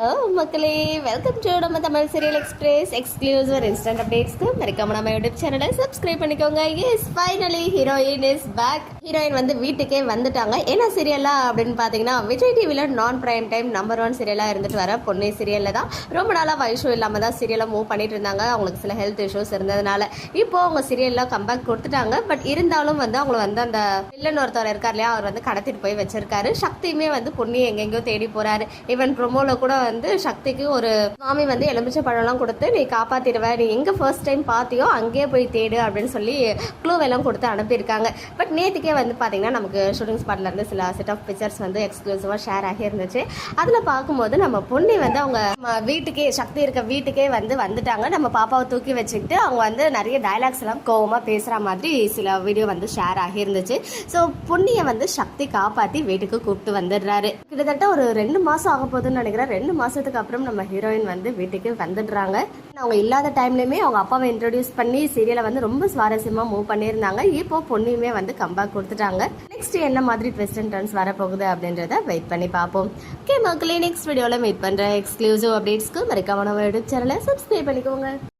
Hello மக்களே. Welcome to நம்ம Tamil serial express exclusive instant அப்டேட்ஸ்க்கு மறக்காம நம்ம யூடியூப் சேனலை சப்ஸ்கிரைப் பண்ணிக்கோங்க. Yes finally heroine is back heroine வந்து வீட்டுக்கே வந்துட்டாங்க. என்ன சீரியலா அப்படின்னு பார்த்தீங்கன்னா விஜய் டிவியில் நான் பிரைம் டைம் நம்பர் ஒன் சீரியலாக இருந்துட்டு வர பொண்ணு சீரியலில் தான். ரொம்ப நாளாக வயசும் இல்லாமல் தான் சீரியலை மூவ் பண்ணிட்டு இருந்தாங்க. அவங்களுக்கு சில ஹெல்த் இஷ்யூஸ் இருந்ததுனால. இப்போ அவங்க சீரியலில் கம்பேக் கொடுத்துட்டாங்க. பட் இருந்தாலும் வந்து அவங்களை வந்து அந்த வில்லன் ஒருத்தவர் இருக்கார் இல்லையா அவர் வந்து கடத்திட்டு போய் வச்சிருக்காரு. சக்தியுமே வந்து பொண்ணு எங்கெங்கேயோ தேடி போறாரு. ஈவன் ப்ரொமோவில் கூட வந்து சக்திக்கு ஒரு சுவாமி வந்து எலுமிச்சை பழம்லாம் கொடுத்து நீ காப்பாத்திடுவ. நீ எங்க ஃபர்ஸ்ட் டைம் பார்த்தியோ அங்கேயே போய் தேடு அப்படின்னு சொல்லி க்ளூ எல்லாம் கொடுத்து அனுப்பியிருக்காங்க. பட் நேற்றுக்கே வந்து பார்த்தீங்கன்னா நமக்கு ஷூட்டிங் ஸ்பாட்லேருந்து சில செட் ஆஃப் பிக்சர்ஸ் வந்து எக்ஸ்க்ளூசிவாக ஷேர் ஆகி இருந்துச்சு. அதில் பார்க்கும்போது நம்ம பொண்ணு வந்து அவங்க நம்ம வீட்டுக்கே சக்தி இருக்க வீட்டுக்கே வந்து வந்துட்டாங்க. நம்ம பாப்பாவை தூக்கி வச்சுக்கிட்டு அவங்க வந்து நிறைய டைலாக்ஸ் எல்லாம் கோவமாக பேசுகிற மாதிரி சில வீடியோ வந்து ஷேர் ஆகியிருந்துச்சு ஸோ புண்ணியை வந்து சக்தி காப்பாற்றி வீட்டுக்கு கூப்பிட்டு வந்துடுறாரு. கிட்டத்தட்ட ஒரு ரெண்டு மாதம் ஆக போகுதுன்னு நினைக்கிறேன். ரெண்டு மாதத்துக்கு அப்புறம் நம்ம ஹீரோயின் வந்து வீட்டுக்கு வந்துடுறாங்க. அவங்க இல்லாத டைம்லையுமே அவங்க அப்பாவை இன்ட்ரடியூஸ் பண்ணி சீரியலை வந்து ரொம்ப சுவாரஸ்யமாக மூவ் பண்ணியிருந்தாங்க. இப்போ பொண்ணையுமே வந்து கம்பேக் கொடுத்துட்டாங்க. நெக்ஸ்ட் என்ன மாதிரி ட்விஸ்ட் அண்ட் டர்ன்ஸ் வரப்போகுது அப்படின்றத வெயிட் பண்ணி பார்ப்போம். ஓகே மக்களே நெக்ஸ்ட் வீடியோவில் மீட் பண்ணுற எக்ஸ்க்ளூசிவ் அப்டேட்ஸ்க்கு மறக்காம நம்ம யூடியூப் சேனலை சப்ஸ்கிரைப் பண்ணிக்கோங்க.